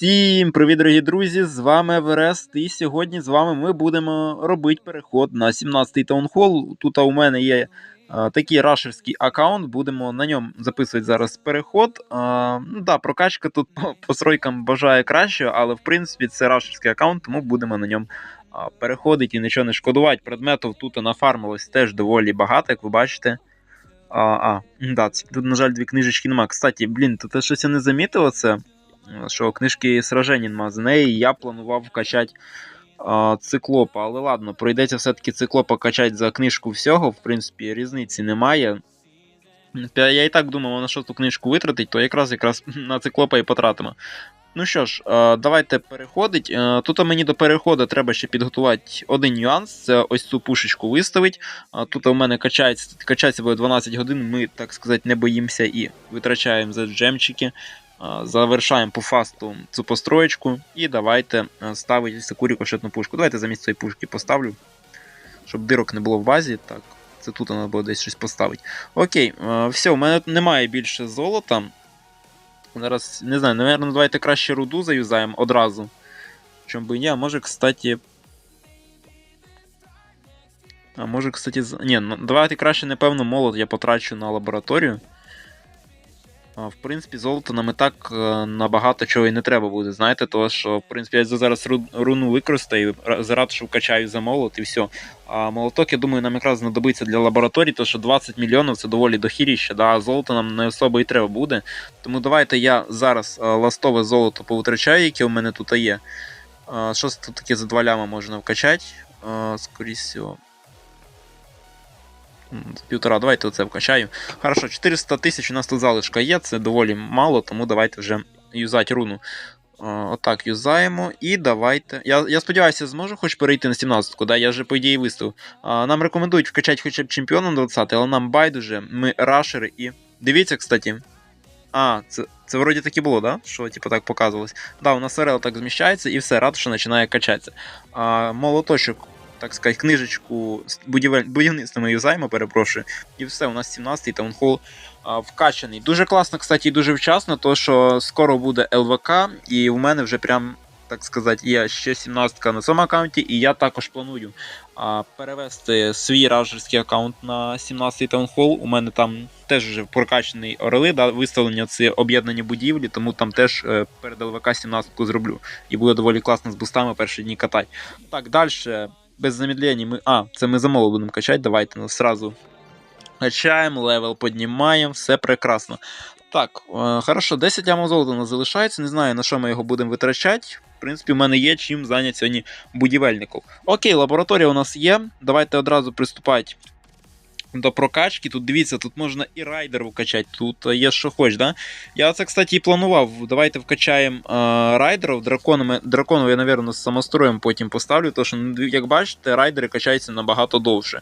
Всім привіт, дорогі друзі! З вами Еверест, і сьогодні з вами ми будемо робити переход на 17-й таунхол. Тут у мене є а, такий рашерський аккаунт, будемо на ньому записувати зараз переход. А, ну да, Прокачка тут по, стройкам бажає краще, але в принципі це рашерський аккаунт, тому будемо на ньому а, переходити і нічого не шкодувати. Предметів тут нафармилось теж доволі багато, як ви бачите. А, а, да, тут, на жаль, дві книжечки нема. Кстати, блін, тут щось я не замітив це що книжки сражень нема. З неї я планував вкачати а, циклопа. Але ладно, пройдеться все-таки циклопа качати за книжку всього. В принципі, різниці немає. Я і так думав, на що ту книжку витратить, то якраз якраз на циклопа і потратимо. Ну що ж, давайте переходить. Тут мені до переходу треба ще підготувати один нюанс. Це ось цю пушечку виставить. Тут у мене качається, качається буде 12 годин. Ми, так сказати, не боїмося і витрачаємо за джемчики. Завершаємо по фасту цю построєчку. І давайте е, ставити ось таку рикошетну пушку. Давайте замість цієї пушки поставлю, щоб дирок не було в базі. Так, це тут треба буде десь щось поставити. Окей, е, все, у мене немає більше золота. Зараз, не знаю, напевно, давайте краще руду заюзаємо одразу. Чому би ні, а може, кстати. А може, кстати, з- ні, ну, давайте краще, напевно, молот я потрачу на лабораторію. В принципі, золото нам і так е, набагато чого і не треба буде, знаєте, тому що, в принципі, я зараз руну використаю, ра- за вкачаю за молот і все. А молоток, я думаю, нам якраз знадобиться для лабораторії, тому що 20 мільйонів це доволі дохіріще, да, а золото нам не особо і треба буде. Тому давайте я зараз е, ластове золото повитрачаю, яке у мене тут є. Е, Що тут таке за два ляма можна вкачати? Скоріше всього. Півтора, давайте оце вкачаю. Хорошо, 400 тисяч у нас тут залишка є, це доволі мало, тому давайте вже юзати руну. Е, Отак юзаємо. І давайте. Я, я сподіваюся, зможу хоч перейти на 17-ку, да? я вже по ідеї виставив. Нам рекомендують вкачати хоча б чемпіоном 20, але нам байдуже, ми рашери і. Дивіться, кстати. А, це, це вроді таки було, да? Що типу так показувалось. Да, у нас РЛ так зміщається і все, ратуша починає качатися. А, молоточок, так сказати, книжечку з будівель... будівництва ми юзаємо, перепрошую. І все, у нас 17-й таунхол а, вкачаний. Дуже класно, кстати, і дуже вчасно, то що скоро буде ЛВК, і в мене вже прям. Так сказати, є ще 17 на цьому аккаунті, і я також планую а, перевести свій ражерський аккаунт на 17-й таунхол. У мене там теж вже прокачаний орели, да, виставлення це об'єднані будівлі, тому там теж е, перед ЛВК 17-ку зроблю. І буде доволі класно з бустами перші дні катати. Так, далі, без замедлення ми. А, це ми замову будемо качати. Давайте ну, сразу качаємо, левел піднімаємо, все прекрасно. Так, е, хорошо, 10 ямов золота нас залишається. Не знаю, на що ми його будемо витрачати. В принципі, в мене є чим зайняти сьогодні будівельників. Окей, лабораторія у нас є. Давайте одразу приступати до прокачки. Тут дивіться, тут можна і райдер вкачати, тут є що хоч, да? Я це, кстати, і планував. Давайте вкачаємо е, райдерів. Драконами, драконов я, напевно, з самостроєм потім поставлю, тому що, ну, як бачите, райдери качаються набагато довше.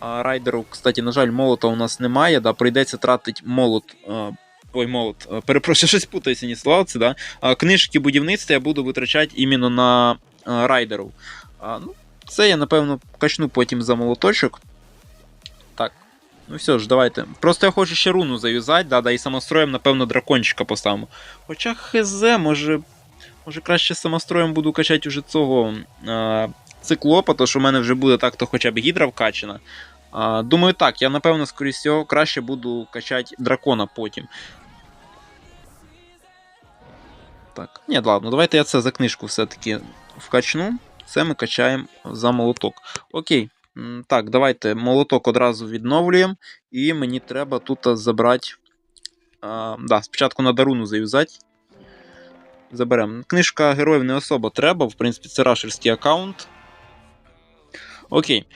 А райдеру, кстати, на жаль, молота у нас немає, да, прийдеться тратити молот. е, Ой, молот, е, перепрошую, щось путаюся, не славці, да. А, книжки будівництва я буду витрачати іменно на е, райдерів. Ну, це я, напевно, качну потім за молоточок. Ну все ж, давайте. Просто я хочу ще руну заюзати, да, да, і самостроєм, напевно, дракончика поставимо. Хоча хз, може. Може краще самостроєм буду качати уже цього е, циклопа, то що в мене вже буде так-то хоча б гідра вкачана. А, думаю, так, я напевно, скоріше всього, краще буду качати дракона потім. Так, ні, ладно, давайте я це за книжку все-таки вкачну. Це ми качаємо за молоток. Окей. Так, давайте молоток одразу відновлюємо. І мені треба тут забрати. А, да, спочатку на даруну заюзати. Заберемо. Книжка героїв не особо треба, в принципі, це рашерський аккаунт. Окей.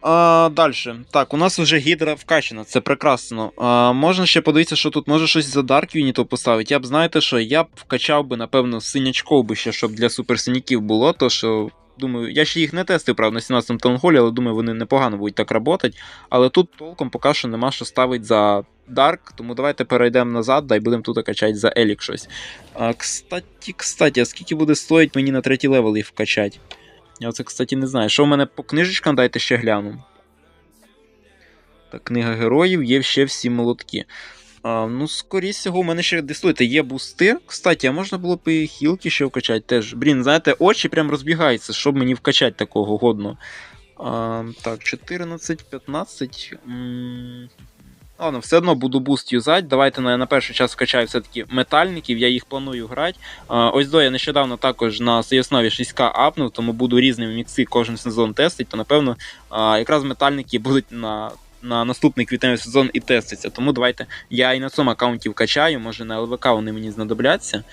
А, Далі. Так, у нас вже гідра вкачана, це прекрасно. А, можна ще подивитися, що тут може щось за Dark Unit поставити. Я б знаєте, що я б вкачав би, напевно, синячков би ще, щоб для суперсиняків було, то що. Думаю, я ще їх не тестив, правда, на 17-му таунхолі, але думаю, вони непогано будуть так працювати. Але тут толком поки що нема що ставити за Dark, тому давайте перейдемо назад, да, і будемо тут качати за Елік щось. А, кстати, кстати, а скільки буде стоїть мені на третій левел їх вкачати? Я це, кстати, не знаю. Що в мене по книжечкам, дайте ще гляну. Так, книга героїв, є ще всі молотки. А, ну, скоріше всього, у мене ще дислуйте, є бусти. Кстати, а можна було б і хілки ще вкачати теж. Блін, знаєте, очі прям розбігаються, щоб мені вкачати такого годно. А, так, 14, 15. М, Ладно, все одно буду буст юзати. Давайте на, на перший час вкачаю все-таки метальників, я їх планую грати. А, ось до я нещодавно також на своїй основі 6К апнув, тому буду різними мікси кожен сезон тестити, то напевно а, якраз метальники будуть на. На наступний квітневий сезон і теститься. Тому давайте я і на цьому аккаунті вкачаю, може на ЛВК вони мені знадобляться.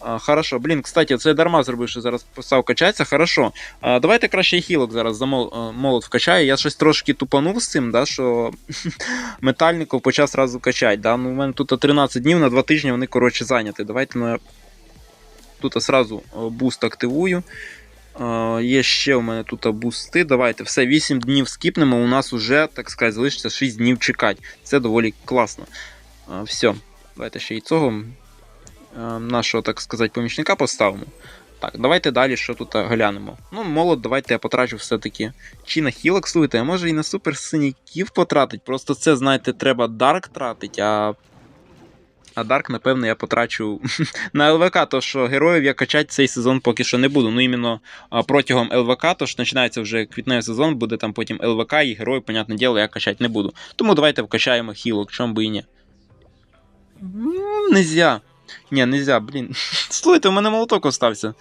А, хорошо, блін, кстати, це я дарма зробив, що зараз постав качатися. Хорошо. А, давайте краще хілок зараз за мол, молот вкачаю. Я щось трошки тупанув з цим, да, що метальників почав сразу качати. Да? Ну, у мене тут 13 днів на 2 тижні вони коротше зайняті. Давайте я тут сразу буст активую. А, Є ще у мене тут бусти. Давайте все 8 днів скіпнемо. У нас вже, так сказати, залишиться 6 днів чекати. Це доволі класно. Все, давайте ще і цього е, нашого, так сказати, помічника поставимо. Так, давайте далі що тут е, глянемо. Ну, молод, давайте я потрачу все-таки. Чи на хілок, слухайте, а може і на супер синяків потратить. Просто це, знаєте, треба Дарк тратить, а. А Дарк, напевно, я потрачу на ЛВК, то що героїв я качати цей сезон поки що не буду. Ну, іменно протягом ЛВК, то що починається вже квітневий сезон, буде там потім ЛВК, і героїв, понятне діло, я качати не буду. Тому давайте вкачаємо хілок, чому би і ні. М, Нельзя. Ні, нельзя, блін. Слухайте, у мене молоток остався.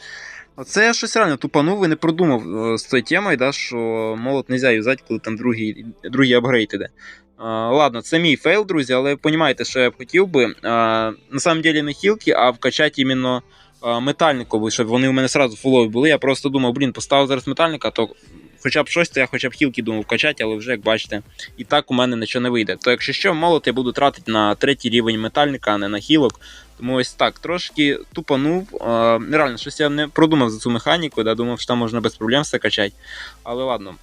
Оце я щось реально тупанув і не продумав е, з цією темою, да, що молот нельзя юзати, коли там другий, другий апгрейд іде. Ладно, це мій фейл, друзі, але ви розумієте, що я б хотів би. На самом деле не хілки, а вкачати іменно метальникові, щоб вони у мене сразу фулові були. Я просто думав, блін, поставив зараз метальника, то хоча б щось, то я хоча б хілки думав вкачати, але вже, як бачите, і так у мене нічого не вийде. То якщо що, молот я буду тратити на третій рівень метальника, а не на хілок. Тому ось так, трошки тупанув. Реально, щось я не продумав за цю механіку, да, думав, що там можна без проблем все качати. Але ладно.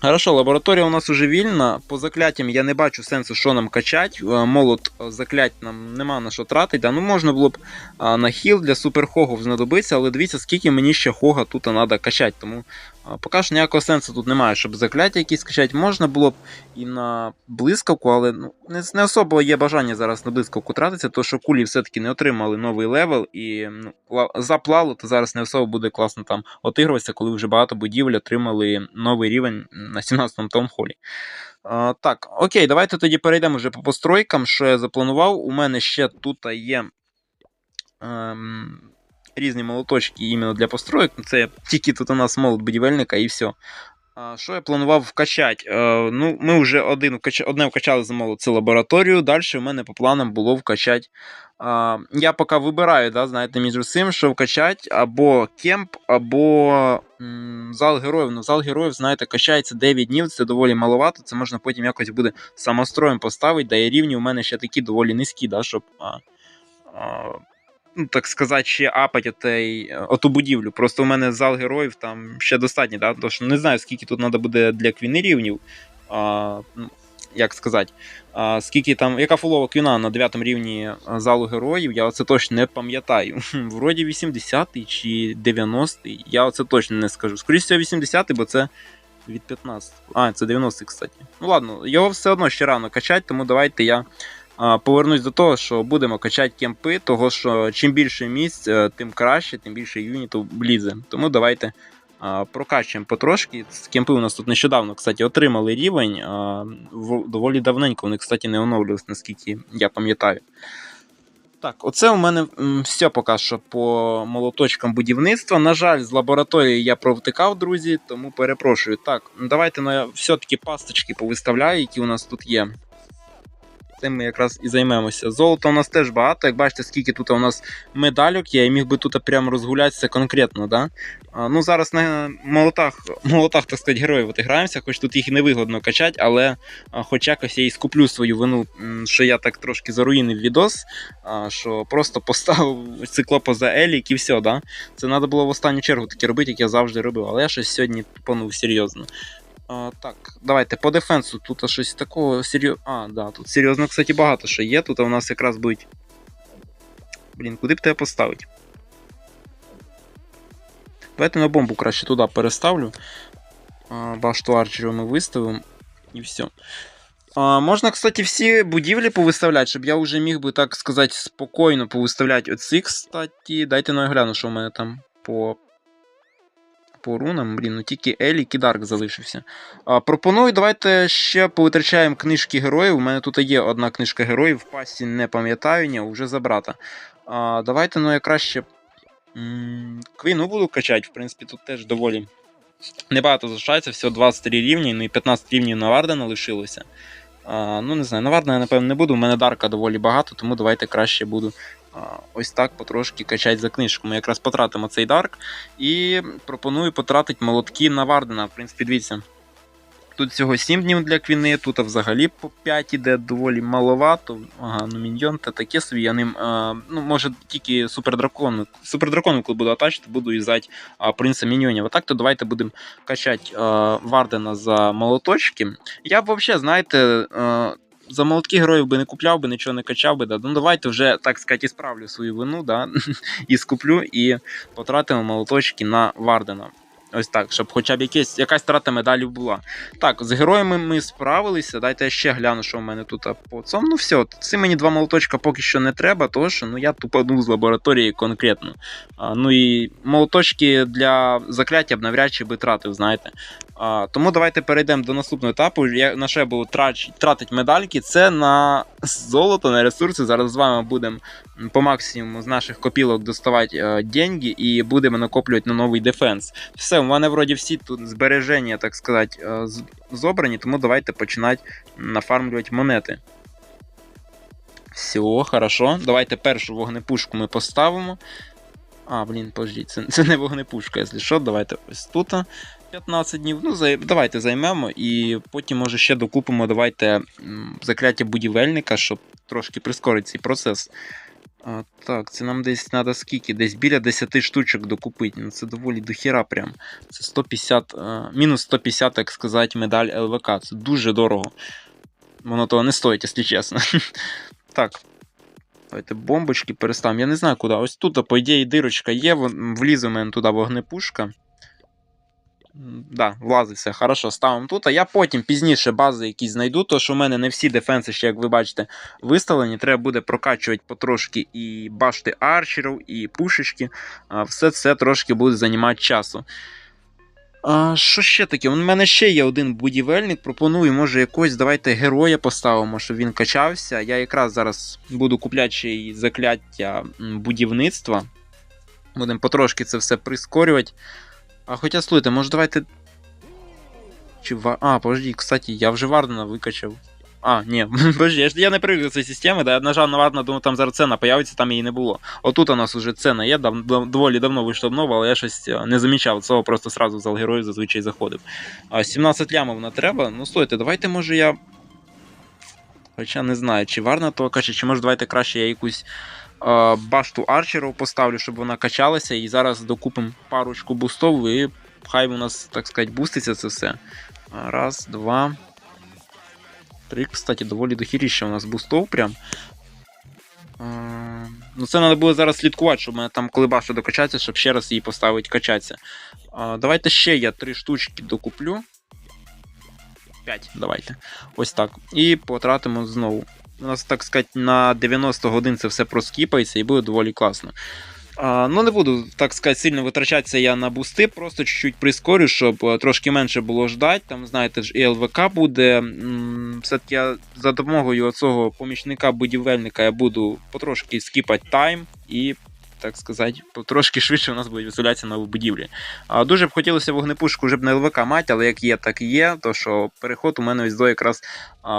Хорошо, лабораторія у нас уже вільна. По закляттям я не бачу сенсу, що нам качати. Молот е, заклять нам нема на що тратити. Да? Ну можна було б а, на хіл для суперхогів знадобитися, але дивіться, скільки мені ще хога тут треба качати. Тому поки що ніякого сенсу тут немає, щоб закляття якісь качати. Можна було б і на блискавку, але ну, не, не особо є бажання зараз на блискавку тратитися, тому що кулі все-таки не отримали новий левел, і ну, заплало, то зараз не особо буде класно там отигруватися, коли вже багато будівель отримали новий рівень на 17-му таунхолі. А, так, окей, давайте тоді перейдемо вже по постройкам, що я запланував. У мене ще тут є. Ем, Різні молоточки іменно для построїк. Це тільки тут у нас молот будівельника і все. Що я планував вкачати? Е, ну, Ми вже один одне вкачали за молот, це лабораторію. Далі в мене по планам було вкачати. Я поки вибираю, да, знаєте, між цим, що вкачати або кемп, або зал героїв. Ну, зал героїв, знаєте, качається 9 днів, це доволі маловато. Це можна потім якось буде самостроєм поставити, да і рівні у мене ще такі доволі низькі, да, щоб. А, а, ну, так сказати, ще апать отей, оту будівлю. Просто у мене зал героїв там ще достатньо, да? Тож не знаю, скільки тут треба буде для квіни рівнів. А, ну, як сказати, а, скільки там, яка фулова квіна на 9 рівні залу героїв, я оце точно не пам'ятаю. Вроді 80-й чи 90-й, я оце точно не скажу. Скоріше всього 80-й, бо це від 15. А, це 90-й, кстати. Ну ладно, його все одно ще рано качати, тому давайте я повернусь до того, що будемо качати кемпи, того що чим більше місць, е, тим краще, тим більше юнітів влізе. Тому давайте прокачуємо потрошки. Кемпи у нас тут нещодавно, кстати, отримали рівень. Доволі давненько вони, кстати, не оновлювалися, наскільки я пам'ятаю. Так, оце у мене все поки що по молоточкам будівництва. На жаль, з лабораторії я провтикав, друзі, тому перепрошую. Так, давайте ну, все-таки пасточки повиставляю, які у нас тут є. Цим ми якраз і займемося. Золота у нас теж багато. Як бачите, скільки тут у нас медальок є, я міг би тут прямо розгулятися конкретно. Да? А, ну, зараз на молотах, молотах так сказати, героїв граємося, хоч тут їх і невигодно качати, але а, хоч якось я і скуплю свою вину, що я так трошки заруїнив відос, а, що просто поставив циклопа за Елік і все. Да? Це треба було в останню чергу таке робити, як я завжди робив, але я щось сьогодні тупанув серйозно. А, так, давайте по дефенсу. Тут щось такого серйозно. А, да, тут серйозно, кстати, багато що є. Тут у нас якраз будуть. Блін, куди б тебе поставити? Давайте на бомбу краще туди переставлю. А, башту арчерів ми виставимо. І все. А, можна, кстати, всі будівлі повиставляти, щоб я вже міг би, так сказати, спокійно повиставляти оці, кстати. Дайте ну я гляну, що в мене там по. По рунам, блін, ну тільки Елі і Дарк залишився. А, пропоную, давайте ще повитрачаємо книжки героїв. У мене тут є одна книжка героїв, в пасті не пам'ятаю, ні, вже забрата. А, давайте, ну я краще. Квіну буду качати, в принципі, тут теж доволі небагато залишається, всього 23 рівні, ну і 15 рівнів на Вардена лишилося. Ну, не знаю, Наварна я, напевно, не буду. У мене дарка доволі багато, тому давайте краще буду ось так потрошки качати за книжку. Ми якраз потратимо цей дарк. І пропоную потратити молотки на Вардена. В принципі, дивіться. Тут всього 7 днів для квіни, тут взагалі по 5 іде доволі маловато. Ага, ну міньйон та таке собі. Я ним, а, ну, може, тільки супердракон. Супердраконом, коли буду атачити, буду юзати а, принца міньйонів. А так то давайте будемо качати а, Вардена за молоточки. Я б взагалі, знаєте. А, за молотки героїв би не купляв би, нічого не качав би. Да. Ну давайте вже, так сказати, справлю свою вину, да, і скуплю, і потратимо молоточки на Вардена. Ось так, щоб хоча б якась, якась трата медалів була. Так, з героями ми справилися. Дайте я ще гляну, що в мене тут по цьому. Ну все, ці мені два молоточка поки що не треба, тому що ну, я тупану з лабораторії конкретно. А, ну і молоточки для закляття б навряд чи би тратив, знаєте. А, тому давайте перейдемо до наступного етапу. Я на що я трач, тратити медальки. Це на золото, на ресурси. Зараз з вами будемо по максимуму з наших копілок доставати е, деньги і будемо накоплювати на новий дефенс. Все, у мене вроді всі тут збереження, так сказати, е, зобрані, тому давайте починати нафармлювати монети. Все, хорошо. Давайте першу вогнепушку ми поставимо. А, блін, подождіть, це, це не вогнепушка, якщо що, давайте ось тут. 15 днів. Ну, зай... давайте займемо і потім, може, ще докупимо. Давайте закляття будівельника, щоб трошки прискорити цей процес. А, так, це нам десь треба скільки? Десь біля 10 штучок докупити. Ну, це доволі дохіра прям. Це 150, е, мінус 150, так сказати, медаль ЛВК. Це дуже дорого. Воно того не стоїть, якщо чесно. так. Давайте бомбочки переставимо. Я не знаю куди. Ось тут, по ідеї, дирочка є, влізе в мене туди вогнепушка. Да, все, хорошо, ставимо тут. А я потім пізніше бази якісь знайду, то що в мене не всі дефенси, ще, як ви бачите, виставлені. Треба буде прокачувати потрошки і башти арчерів, і пушечки. Все це трошки буде займати часу. А, що ще таке? У мене ще є один будівельник. Пропоную, може, якось давайте героя поставимо, щоб він качався. Я якраз зараз буду купляти закляття будівництва. Будемо потрошки це все прискорювати. А хоча слухайте, може давайте. Чи ва... А, подожди, кстати, я вже Вардена викачав. А, ні, подожди, я, не привик до цієї системи, да, я нажав на Вардена, думаю, там зараз цена появиться, там її не було. Отут у нас уже цена є, дав, доволі давно вийшло обнова, але я щось е, не замічав цього, просто сразу в зал зазвичай заходив. А 17 лямів на треба. Ну, слухайте, давайте, може, я. Хоча не знаю, чи Варна того каче, чи може давайте краще я якусь е, башту арчерів поставлю, щоб вона качалася, і зараз докупимо парочку бустов, і хай у нас, так сказати, буститься це все. Раз, два. Три, кстати, доволі дохіріще у нас бустов прям. Е, Ну, це треба буде зараз слідкувати, щоб мене там коли башта докачається, щоб ще раз її поставити качатися. А, давайте ще я три штучки докуплю. 5, давайте. Ось так. І потратимо знову. У нас, так сказати, на 90 годин це все проскіпається і буде доволі класно. А, ну, не буду, так сказати, сильно витрачатися я на бусти, просто чуть-чуть прискорю, щоб е, трошки менше було ждать. Там, знаєте ж, і ЛВК буде. Все-таки я за допомогою цього помічника-будівельника я буду потрошки скіпати тайм і. Так сказати, трошки швидше у нас буде виселятися на будівлі. А, дуже б хотілося вогнепушку вже б на ЛВК мати, але як є, так і є. То що переход у мене ось до якраз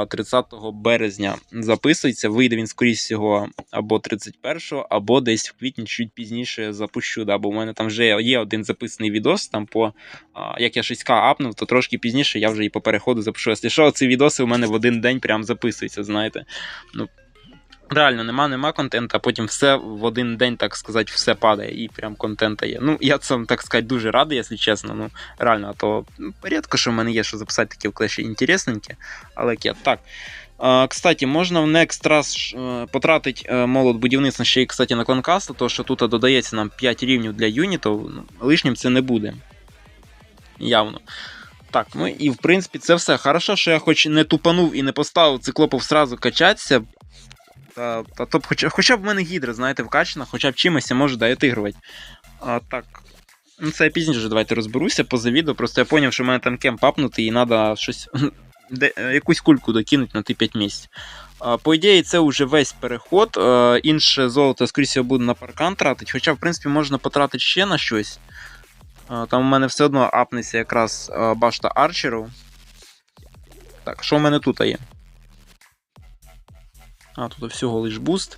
30 березня записується. Вийде він скоріше всього або 31-го, або десь в квітні чуть пізніше запущу. Да, бо у мене там вже є один записаний відос. Там по як я 6К апнув, то трошки пізніше я вже і по переходу запишу. Якщо що, ці відоси у мене в один день прям записуються, знаєте. Ну, Реально, нема, нема контента, а потім все в один день, так сказати, все падає, і прям контента є. Ну, я цим, так сказати, дуже радий, якщо чесно. Ну, реально, а то ну, рідко, що в мене є, що записати таке в клеші інтересненьке, але як. Так. Кстати, можна в Next раз е, потратити е, молот будівництва ще й, кстати, на кланкасту, то що тут додається нам 5 рівнів для юнітів, ну, лишнім це не буде. Явно. Так, ну і в принципі це все. Хорошо, що я хоч не тупанув і не поставив циклопов сразу качатися. Та, та то хоча, хоча б в мене гідра, знаєте, вкачана, хоча б чимось я можу доігрувати. А, так. Ну, це я пізніше давайте розберуся поза відео. Просто я зрозумів, що в мене там кем папнути і треба щось. Де, якусь кульку докинуть на ті 5 місць. А, по ідеї, це вже весь переход. А, інше золото, скоріше буде на паркан тратити. Хоча, в принципі, можна потратити ще на щось. А, там у мене все одно апнеться якраз башта арчеру. Так, що в мене тут є? А, тут всього лиш буст.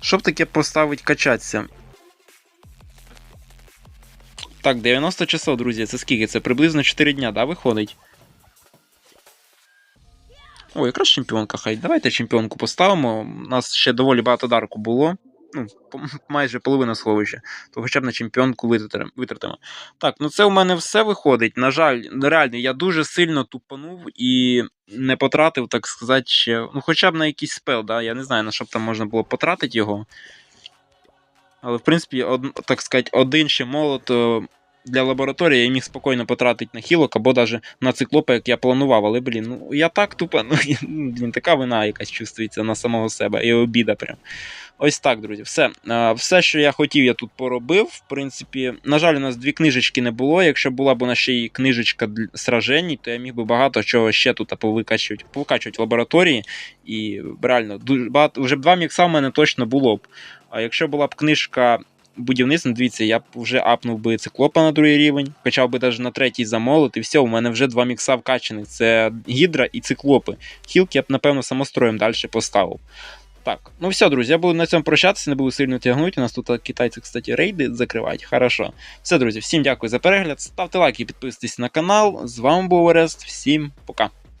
Щоб таке поставить качатися? Так, 90 часов, друзі, це скільки? Це приблизно 4 дня, да, виходить? О, якраз чемпіонка хай. Давайте чемпіонку поставимо. У нас ще доволі багато дарку було. Ну, майже половина сховища. То хоча б на чемпіонку витратимо-. Так, ну це у мене все виходить. На жаль, реально, я дуже сильно тупанув і не потратив, так сказати, ще. Ну, хоча б на якийсь спел, да? я не знаю, на що б там можна було потратити його. Але, в принципі, од, так сказати, один ще молот е, для лабораторії я міг спокійно потратити на хілок або навіть на циклопа, як я планував. Але, блін, ну я так тупо, ну, блін, така вина якась чувствується на самого себе і обіда прям. Ось так, друзі, все. Все, що я хотів, я тут поробив. В принципі, на жаль, у нас дві книжечки не було. Якщо була б у нас ще й книжечка для сражень, то я міг би багато чого ще тут повикачувати, повикачувати в лабораторії. І реально, дуже багато, вже б два мікса в мене точно було б. А якщо була б книжка будівництва, дивіться, я б вже апнув би циклопа на другий рівень, качав би навіть на третій замолот, і все, у мене вже два мікса вкачаних. Це гідра і циклопи. Хілки я б, напевно, самостроєм далі поставив. Так, ну все, друзі, я буду на цьому прощатися, не буду сильно тягнути. У нас тут китайці, кстати, рейди закривають. Хорошо. Все, друзі, всім дякую за перегляд. Ставте лайки, підписуйтесь на канал. З вами був Орест. Всім пока.